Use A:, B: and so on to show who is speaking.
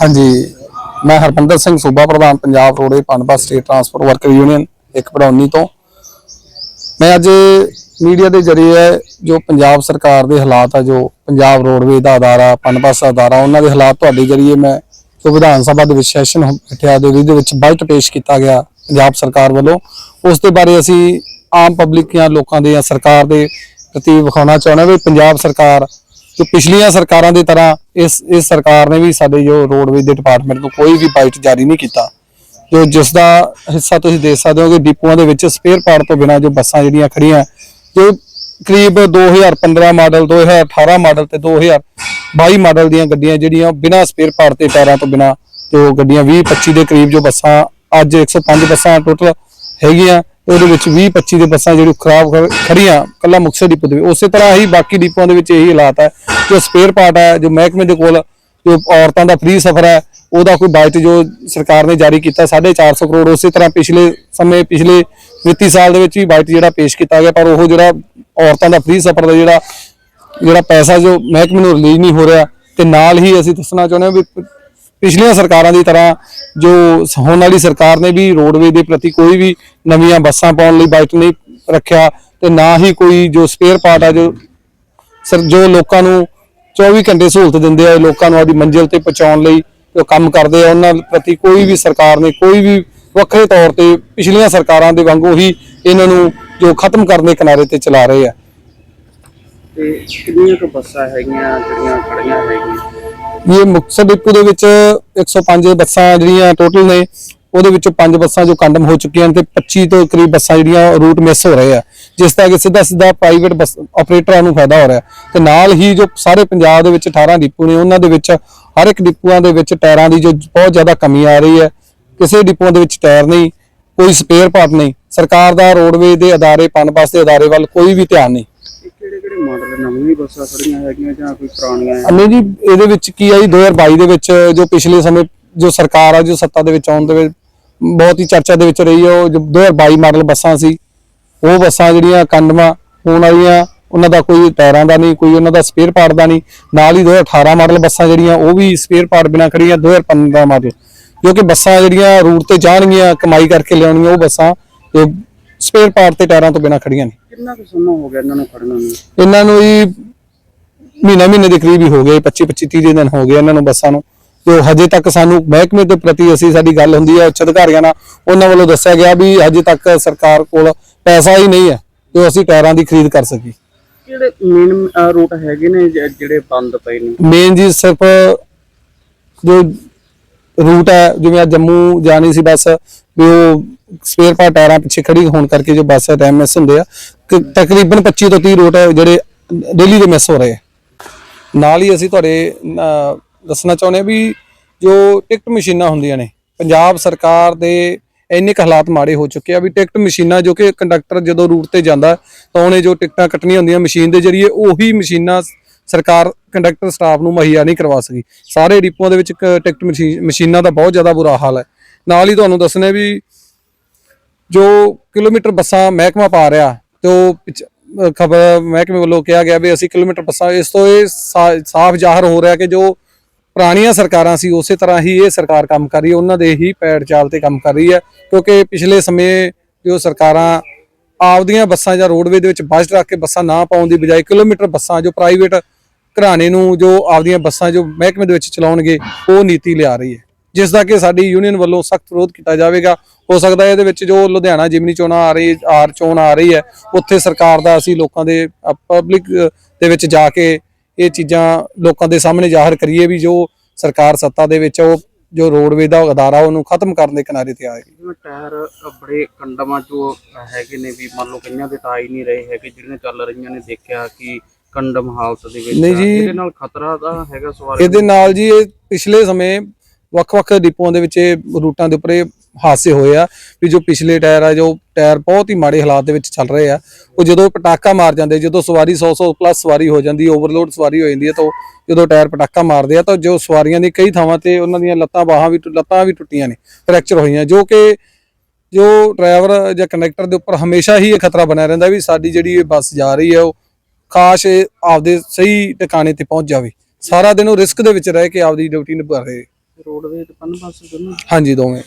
A: ਹਾਂਜੀ, ਮੈਂ ਹਰਪਿੰਦਰ ਸਿੰਘ ਸੂਬਾ ਪ੍ਰਧਾਨ, Punjab roadways Punbus state transport worker union ਇੱਕ ਪੜਾਉਣੀ ਤੋਂ। ਮੈਂ ਅੱਜ ਮੀਡੀਆ ਦੇ ਜ਼ਰੀਏ ਜੋ ਪੰਜਾਬ ਸਰਕਾਰ ਦੇ ਹਾਲਾਤ ਆ, ਜੋ ਪੰਜਾਬ ਰੋਡਵੇ ਦਾ ਅਦਾਰਾ ਪਨਬਸ ਅਦਾਰਾ, ਉਹਨਾਂ ਦੇ ਹਾਲਾਤ ਤੁਹਾਡੇ ਜ਼ਰੀਏ ਮੈਂ ਜੋ ਵਿਧਾਨ ਸਭਾ ਦੇ ਵਿੱਚ ਸੈਸ਼ਨ ਬੈਠਿਆ ਦੇ ਉਹਦੇ ਵਿੱਚ ਬਜਟ ਪੇਸ਼ ਕੀਤਾ ਗਿਆ ਪੰਜਾਬ ਸਰਕਾਰ ਵੱਲੋਂ। ਉਸ ਦੇ ਬਾਰੇ ਅਸੀਂ ਆਮ ਪਬਲਿਕ ਜਾਂ ਲੋਕਾਂ ਦੇ ਜਾਂ ਸਰਕਾਰ ਦੇ ਪ੍ਰਤੀ ਵਿਖਾਉਣਾ ਚਾਹੁੰਦੇ ਹਾਂ ਵੀ ਪੰਜਾਬ ਸਰਕਾਰ ਜੋ ਪਿਛਲੀਆਂ ਸਰਕਾਰਾਂ ਦੀ ਤਰ੍ਹਾਂ ਇਸ ਇਸ ਸਰਕਾਰ ਨੇ ਵੀ ਸਾਡੇ ਜੋ ਰੋਡਵੇਜ਼ ਦੇ ਡਿਪਾਰਟਮੈਂਟ ਨੂੰ ਕੋਈ ਵੀ ਬਾਈਟ ਜਾਰੀ ਨਹੀਂ ਕੀਤਾ। ਜੋ ਜਿਸ ਦਾ ਹਿੱਸਾ ਤੁਸੀਂ ਦੇਖ ਸਕਦੇ ਹੋ ਕਿ ਡਿਪੂਆਂ ਦੇ ਵਿੱਚ ਸਪੇਅਰ ਪਾਰਟ ਤੋਂ ਬਿਨਾਂ ਜੋ ਬੱਸਾਂ ਜਿਹੜੀਆਂ ਖੜੀਆਂ ਜੋ ਕਰੀਬ 2015 ਮਾਡਲ 2018 ਮਾਡਲ ਤੇ 2022 ਮਾਡਲ ਦੀਆਂ ਗੱਡੀਆਂ ਜਿਹੜੀਆਂ ਬਿਨਾਂ ਸਪੇਅਰ ਪਾਰਟ ਤੇ ਟਾਇਰਾਂ ਤੋਂ ਬਿਨਾਂ ਜੋ ਗੱਡੀਆਂ 20 25 ਦੇ ਕਰੀਬ ਜੋ ਬੱਸਾਂ, ਅੱਜ 105 ਬੱਸਾਂ ਟੋਟਲ ਹੈਗੀਆਂ ਉਹਦੇ ਵਿੱਚ 20 25 ਦੇ ਬੱਸਾਂ ਜਿਹੜੀ ਖਰਾਬ ਖ- ਖੜੀਆਂ ਕੱਲਾ ਮੁਕਤਸਰ ਡਿਪੂ ਦੇ ਵਿੱਚ। ਉਸੇ ਤਰ੍ਹਾਂ ਹੀ ਬਾਕੀ ਡਿਪੂਆਂ ਦੇ ਵਿੱਚ ਇਹੀ ਹਾਲਾਤ ਹੈ ਜੋ ਸਪੇਅਰ ਪਾਰਟ ਹੈ ਜੋ ਮਹਿਕਮੇ ਦੇ ਕੋਲ, ਜੋ ਔਰਤਾਂ ਦਾ ਫ੍ਰੀ ਸਫ਼ਰ ਹੈ ਉਹਦਾ ਕੋਈ ਬਜਟ ਜੋ ਸਰਕਾਰ ਨੇ ਜਾਰੀ ਕੀਤਾ 450 ਕਰੋੜ ਉਸੇ ਤਰ੍ਹਾਂ ਪਿਛਲੇ ਸਮੇਂ, ਪਿਛਲੇ ਵਿੱਤੀ ਸਾਲ ਦੇ ਵਿੱਚ ਵੀ ਬਾਈਟ ਜਿਹੜਾ ਪੇਸ਼ ਕੀਤਾ ਗਿਆ, ਪਰ ਉਹ ਜਿਹੜਾ ਔਰਤਾਂ ਦਾ ਫ੍ਰੀ ਸਫ਼ਰ ਦਾ ਜਿਹੜਾ ਜਿਹੜਾ ਪੈਸਾ ਜੋ ਮਹਿਕਮੇ ਨੂੰ ਰਿਲੀਜ਼ ਨਹੀਂ ਹੋ ਰਿਹਾ, ਤੇ ਨਾਲ ਹੀ ਅਸੀਂ ਦੱਸਣਾ ਚਾਹੁੰਦੇ ਹਾਂ ਵੀ ਪਿਛਲੀਆਂ ਸਰਕਾਰਾਂ ਦੀ ਤਰ੍ਹਾਂ ਜੋ ਹੁਣ ਵਾਲੀ ਸਰਕਾਰ ਨੇ ਵੀ ਰੋਡਵੇ ਦੇ ਪ੍ਰਤੀ ਕੋਈ ਵੀ ਨਵੀਆਂ ਬੱਸਾਂ ਪਾਉਣ ਲਈ ਬਾਈਟ ਨਹੀਂ ਰੱਖਿਆ ਤੇ ਨਾ ਹੀ ਕੋਈ ਜੋ ਸਪੇਅਰ ਪਾਰਟ ਆ, ਜੋ ਸਰ ਜੋ ਲੋਕਾਂ ਨੂੰ 24 ਘੰਟੇ ਸਹੂਲਤ ਦਿੰਦੇ ਆ ਲੋਕਾਂ ਨੂੰ ਆਪਦੀ ਮੰਜ਼ਿਲ ਤੇ ਪਹੁੰਚਾਉਣ ਲਈ ਜੋ ਕੰਮ ਕਰਦੇ ਆ, ਉਹਨਾਂ ਪ੍ਰਤੀ ਕੋਈ ਵੀ ਸਰਕਾਰ ਨੇ ਕੋਈ ਵੀ ਵੱਖਰੇ ਤੌਰ ਤੇ ਪਿਛਲੀਆਂ ਸਰਕਾਰਾਂ ਦੇ ਵਾਂਗੂ ਹੀ ਇਹਨਾਂ ਨੂੰ ਜੋ ਖਤਮ ਕਰਨ ਦੇ ਕਿਨਾਰੇ ਤੇ ਚਲਾ ਰਹੇ ਆ।
B: ਤੇ ਕਿੰਨੀਆਂ ਕੁ ਬੱਸਾਂ ਹੈਗੀਆਂ, ਜਿਹੜੀਆਂ ਖੜੀਆਂ ਹੈਗੀਆਂ?
A: ਇਹ ਮੁਕਤਸਰ ਡਿਪੂ ਦੇ ਵਿੱਚ 105 ਬੱਸਾਂ ਜਿਹੜੀਆਂ ਟੋਟਲ ਨੇ, ਉਹਦੇ ਵਿੱਚੋਂ ਪੰਜ ਬੱਸਾਂ ਜੋ ਕੰਡਮ ਹੋ ਚੁੱਕੀਆਂ ਨੇ ਤੇ 25 ਤੋਂ ਕਰੀਬ ਬੱਸਾਂ ਜਿਹੜੀਆਂ ਰੂਟ ਮਿਸ ਹੋ ਰਹੇ ਆ। ਜਿਸ ਦਾ ਕਿ ਸਿੱਧਾ ਸਿੱਧਾ ਪ੍ਰਾਈਵੇਟ ਬੱਸ ਆਪਰੇਟਰਾਂ ਨੂੰ ਫਾਇਦਾ ਹੋ ਰਿਹਾ। ਤੇ ਨਾਲ ਹੀ ਜੋ ਸਾਰੇ ਪੰਜਾਬ ਦੇ ਵਿੱਚ 18 ਡਿਪੂ ਨੇ, ਉਹਨਾਂ ਦੇ ਵਿੱਚ ਹਰ ਇੱਕ ਡਿਪੂਆਂ ਦੇ ਵਿੱਚ ਟਾਇਰਾਂ ਦੀ ਜੋ ਬਹੁਤ ਜ਼ਿਆਦਾ ਕਮੀ ਆ ਰਹੀ ਹੈ। ਕਿਸੇ ਡਿਪੂਆਂ ਦੇ ਵਿੱਚ ਟਾਇਰ ਨਹੀਂ, ਕੋਈ ਸਪੇਅਰ ਪਾਰਟ ਨਹੀਂ। ਸਰਕਾਰ ਦਾ ਰੋਡਵੇ ਦੇ ਅਦਾਰੇ ਪਨਬਸ ਦੇ ਅਦਾਰੇ ਵੱਲ ਕੋਈ ਵੀ ਧਿਆਨ ਨਹੀਂ।
B: ਮਾਡਲ ਨਵੀਆਂ ਬੱਸਾਂ ਖੜੀਆਂ ਹੈਗੀਆਂ ਜਾਂ ਕੋਈ ਪੁਰਾਣੀਆਂ ਹੈ?
A: ਅਨੇ ਜੀ, ਇਹਦੇ ਵਿੱਚ ਕੀ ਆਈ 2022 ਦੇ ਵਿੱਚ ਜੋ ਪਿਛਲੇ ਸਮੇਂ ਜੋ ਸਰਕਾਰ ਆ, ਜੋ ਸੱਤਾ ਦੇ ਵਿੱਚ ਆਉਣ ਦੇ ਵਿੱਚ ਬਹੁਤ ਹੀ ਚਰਚਾ ਦੇ ਵਿੱਚ ਰਹੀ ਉਹ 2022 ਮਾਡਲ ਬੱਸਾਂ ਸੀ, ਉਹ ਬੱਸਾਂ ਜਿਹੜੀਆਂ ਕੰਡਮਾ ਹੋਣ ਵਾਲੀਆਂ, ਉਹਨਾਂ ਦਾ ਕੋਈ ਟਾਇਰਾਂ ਦਾ ਨਹੀਂ, ਕੋਈ ਉਹਨਾਂ ਦਾ ਸਪੇਅਰ ਪਾਰਟ ਦਾ ਨਹੀਂ, ਨਾਲ ਹੀ 2018 ਮਾਡਲ ਬੱਸਾਂ ਜਿਹੜੀਆਂ, ਉਹ ਵੀ ਸਪੇਅਰ ਪਾਰਟ ਬਿਨਾ ਖੜੀਆਂ 2015 ਮਾਡਲ। ਜੋ ਬੱਸਾਂ ਜਿਹੜੀਆਂ ਰੂਟ ਤੇ ਜਾਣਗੀਆਂ, ਕਮਾਈ ਕਰਕੇ ਲਿਆਉਣੀਆਂ ਉਹ ਬੱਸਾਂ ਜੋ ਸਪੇਅਰ ਪਾਰਟ ਤੇ ਟਾਇਰਾਂ ਤੋਂ ਬਿਨਾ ਖੜੀਆਂ ਨੇ
B: ਕਿੰਨਾ ਕੁ ਸਮਾਂ ਹੋ ਗਿਆ ਇਹਨਾਂ ਨੂੰ ਖੜਨ ਨੂੰ?
A: ਇਹਨਾਂ ਨੂੰ ਹੀ ਮਹੀਨਾ ਮਹੀਨੇ ਦੇ ਕਰੀਬ ਹੀ ਹੋ ਗਏ 25 25 30 ਦਿਨ ਹੋ ਗਏ ਇਹਨਾਂ ਨੂੰ ਬੱਸਾਂ ਨੂੰ। ਜੋ ਹਜੇ ਤੱਕ ਸਾਨੂੰ ਮਹਿਕਮੇ ਦੇ ਪ੍ਰਤੀ ਅਸੀਂ ਸਾਡੀ ਗੱਲ ਹੁੰਦੀ ਹੈ ਉੱਚ ਅਧਿਕਾਰੀਆਂ ਨਾਲ ਉਹਨਾਂ ਵੱਲੋਂ ਦੱਸਿਆ ਗਿਆ ਵੀ ਹਜੇ ਤੱਕ ਸਰਕਾਰ ਕੋਲ ਪੈਸਾ ਹੀ ਨਹੀਂ ਹੈ ਜੋ ਅਸੀਂ ਟਾਇਰਾਂ ਦੀ ਖਰੀਦ ਕਰ ਸਕੀ
B: ਕਿਹੜੇ ਮੇਨ ਰੂਟ ਹੈਗੇ ਨੇ ਜਿਹੜੇ ਬੰਦ ਪਏ ਨੇ?
A: ਮੇਨ ਜੀ ਸਿਰਫ ਜੋ ਰੂਟ ਹੈ ਜਿਵੇਂ ਜੰਮੂ ਜਾਣੀ ਸੀ ਬੱਸ ਵੀ ਉਹ ਸਪੇਅਰ ਪਾਰਟ ਟਾਇਰਾਂ ਪਿੱਛੇ ਖੜੀ ਹੋਣ ਕਰਕੇ ਜੋ ਬੱਸ ਟਾਈਮ ਮਿਸ ਹੁੰਦੇ ਆ, ਕ- ਤਕਰੀਬਨ 25 ਤੋਂ 30 ਰੂਟ ਜਿਹੜੇ ਡੇਲੀ ਦੇ ਮਿਸ ਹੋ ਰਹੇ ਆ। ਨਾਲ ਹੀ ਅਸੀਂ ਤੁਹਾਡੇ ਦੱਸਣਾ ਚਾਹੁੰਦੇ ਹਾਂ ਵੀ ਜੋ ਟਿਕਟ ਮਸ਼ੀਨਾਂ ਹੁੰਦੀਆਂ ਨੇ, ਪੰਜਾਬ ਸਰਕਾਰ ਦੇ ਇੰਨੇ ਕੁ ਹਾਲਾਤ ਮਾੜੇ ਹੋ ਚੁੱਕੇ ਆ ਵੀ ਟਿਕਟ ਮਸ਼ੀਨਾਂ ਜੋ ਕਿ ਕੰਡਕਟਰ ਜਦੋਂ ਰੂਟ ਤੇ ਜਾਂਦਾ, ਤਾਂ ਉਹਨੇ ਜੋ ਟਿਕਟਾਂ ਕੱਟਣੀਆਂ ਹੁੰਦੀਆਂ ਮਸ਼ੀਨ ਦੇ ਜ਼ਰੀਏ, ਉਹੀ ਮਸ਼ੀਨਾਂ ਸਰਕਾਰ ਕੰਡਕਟਰ ਸਟਾਫ ਨੂੰ ਮੁਹੱਈਆ ਨਹੀਂ ਕਰਵਾ ਸਕੀ। ਸਾਰੇ ਡਿਪੂਆਂ ਦੇ ਵਿੱਚ ਕ- ਟਿਕਟ ਮਸ਼ੀ- ਮਸ਼ੀਨਾਂ ਦਾ ਬਹੁਤ ਜ਼ਿਆਦਾ ਬੁਰਾ ਹਾਲ ਹੈ। ਨਾਲ ਹੀ ਤੁਹਾਨੂੰ ਦੱਸਣਾ ਵੀ ਜੋ ਕਿਲੋਮੀਟਰ ਬੱਸਾਂ ਮਹਿਕਮਾ ਪਾ ਰਿਹਾ, ਤੇ ਉਹ ਖਬਰ ਮਹਿਕਮੇ ਵੱਲੋਂ ਕਿਹਾ ਗਿਆ ਵੀ ਅਸੀਂ ਕਿਲੋਮੀਟਰ ਬੱਸਾਂ, ਇਸ ਤੋਂ ਇਹ ਸਾ- ਸਾਫ਼ ਜ਼ਾਹਰ ਹੋ ਰਿਹਾ ਕਿ ਜੋ ਪੁਰਾਣੀਆਂ ਸਰਕਾਰਾਂ ਸੀ, ਉਸੇ ਤਰ੍ਹਾਂ ਹੀ ਇਹ ਸਰਕਾਰ ਕੰਮ ਕਰ ਰਹੀ ਹੈ, ਉਹਨਾਂ ਦੇ ਹੀ ਪੈੜ ਚਾਲ ਤੇ ਕੰਮ ਕਰ ਰਹੀ ਹੈ, ਕਿਉਂਕਿ ਪਿਛਲੇ ਸਮੇਂ ਜੋ ਸਰਕਾਰਾਂ ਆਪਦੀਆਂ ਬੱਸਾਂ ਜਾਂ ਰੋਡਵੇ ਦੇ ਵਿੱਚ ਬਜਟ ਰੱਖ ਕੇ ਬੱਸਾਂ ਨਾ ਪਾਉਣ ਦੀ ਬਜਾਏ ਕਿਲੋਮੀਟਰ ਬੱਸਾਂ ਜੋ ਪ੍ਰਾਈਵੇਟ ਘਰਾਣੇ ਨੂੰ ਜੋ ਆਪਦੀਆਂ ਬੱਸਾਂ ਜੋ ਮਹਿਕਮੇ ਦੇ ਵਿੱਚ ਚਲਾਉਣਗੇ, ਉਹ ਨੀਤੀ ਲਿਆ ਰਹੀ ਹੈ। ਜਿਸ ਦਾ ਕਿ ਸਾਡੀ ਯੂਨੀਅਨ ਵੱਲੋਂ ਸਖਤ ਵਿਰੋਧ ਕੀਤਾ ਜਾਵੇਗਾ। ਹੋ ਸਕਦਾ ਹੈ ਇਹਦੇ ਵਿੱਚ ਜੋ ਲੁਧਿਆਣਾ ਜਿਮਨੀ ਚੋਣ ਆ ਰਹੀ ਆਰ ਚੋਣ ਆ ਰਹੀ ਹੈ ਉੱਥੇ ਸਰਕਾਰ ਦਾ ਅਸੀਂ ਲੋਕਾਂ ਦੇ ਪਬਲਿਕ ਦੇ ਵਿੱਚ ਜਾ ਕੇ ਇਹ ਚੀਜ਼ਾਂ ਲੋਕਾਂ ਦੇ ਸਾਹਮਣੇ ਜ਼ਾਹਰ ਕਰੀਏ ਵੀ ਜੋ ਸਰਕਾਰ ਸੱਤਾ ਦੇ ਵਿੱਚ ਉਹ ਜੋ ਰੋਡਵੇ ਦਾ ਅਦਾਰਾ ਉਹਨੂੰ ਖਤਮ ਕਰਨ ਦੇ ਕਿਨਾਰੇ ਤੇ ਆਏਗੀ।
B: ਜਿਵੇਂ ਟਾਇਰ ਬੜੇ ਕੰਡਮਾਂ ਜੋ ਹੈਗੇ ਨੇ ਵੀ ਮੰਨ ਲਓ ਕਈਆਂ ਦੇ ਟਾਈ ਨਹੀਂ ਰਹੇ ਹੈਗੇ ਜਿਹੜੀਆਂ ਚੱਲ ਰਹੀਆਂ ਨੇ ਦੇਖਿਆ ਕਿ ਕੰਡਮ ਹਾਲਤ ਦੇ ਵਿੱਚ। ਇਹਦੇ ਨਾਲ ਖਤਰਾ ਤਾਂ ਹੈਗਾ ਸਵਾਰੀ
A: ਇਹਦੇ ਨਾਲ ਜੀ ਇਹ ਪਿਛਲੇ ਸਮੇਂ ਵੱਖ-ਵੱਖ ਡਿਪੂਆਂ ਦੇ ਵਿੱਚ ਇਹ ਰੂਟਾਂ ਦੇ ਉੱਪਰ ਇਹ ਹਾਦਸੇ ਹੋਏ ਆ ਵੀ ਜੋ ਪਿਛਲੇ ਟਾਇਰ ਆ, ਜੋ ਟਾਇਰ ਬਹੁਤ ਹੀ ਮਾੜੇ ਹਾਲਾਤ ਦੇ ਵਿੱਚ ਚੱਲ ਰਹੇ ਆ, ਉਹ ਜਦੋਂ ਪਟਾਕਾ ਮਾਰ ਜਾਂਦੇ, ਜਦੋਂ ਸਵਾਰੀ 100 100 ਪਲੱਸ ਸਵਾਰੀ ਹੋ ਜਾਂਦੀ ਓਵਰਲੋਡ ਸਵਾਰੀ ਹੋ ਜਾਂਦੀ ਹੈ, ਤਾਂ ਉਹ ਜਦੋਂ ਟਾਇਰ ਪਟਾਕਾ ਮਾਰਦੇ ਆ, ਤਾਂ ਜੋ ਸਵਾਰੀਆਂ ਦੀ ਕਈ ਥਾਵਾਂ ਤੇ ਉਹਨਾਂ ਦੀਆਂ ਲੱਤਾਂ, ਬਾਹਾਂ ਵੀ ਟੁ- ਲੱਤਾਂ ਵੀ ਟੁੱਟੀਆਂ ਨੇ, ਫ੍ਰੈਕਚਰ ਹੋਈਆਂ, ਜੋ ਕਿ ਜੋ ਡਰਾਈਵਰ ਜਾਂ ਕੰਡਕਟਰ ਦੇ ਉੱਪਰ ਹਮੇਸ਼ਾ ਹੀ ਇਹ ਖਤਰਾ ਬਣਿਆ ਰਹਿੰਦਾ ਵੀ ਸਾਡੀ ਜਿਹੜੀ ਇਹ ਬੱਸ ਜਾ ਰਹੀ ਹੈ, ਉਹ ਕਾਸ਼ ਆਪਦੇ ਸਹੀ ਟਿਕਾਣੇ ਤੇ ਪਹੁੰਚ ਜਾਵੇ, ਸਾਰਾ ਦਿਨ ਉਹ ਰਿਸਕ ਦੇ ਵਿੱਚ ਰਹਿ ਕੇ ਆਪਦੀ ਡਿਊਟੀ ਨਿਭਾ ਰਹੇ।
B: ਰੋਡਵੇ ਤੇ ਪਨ ਬੱਸ ਦੋਨੋਂ
A: ਹਾਂਜੀ ਦੋਵੇਂ।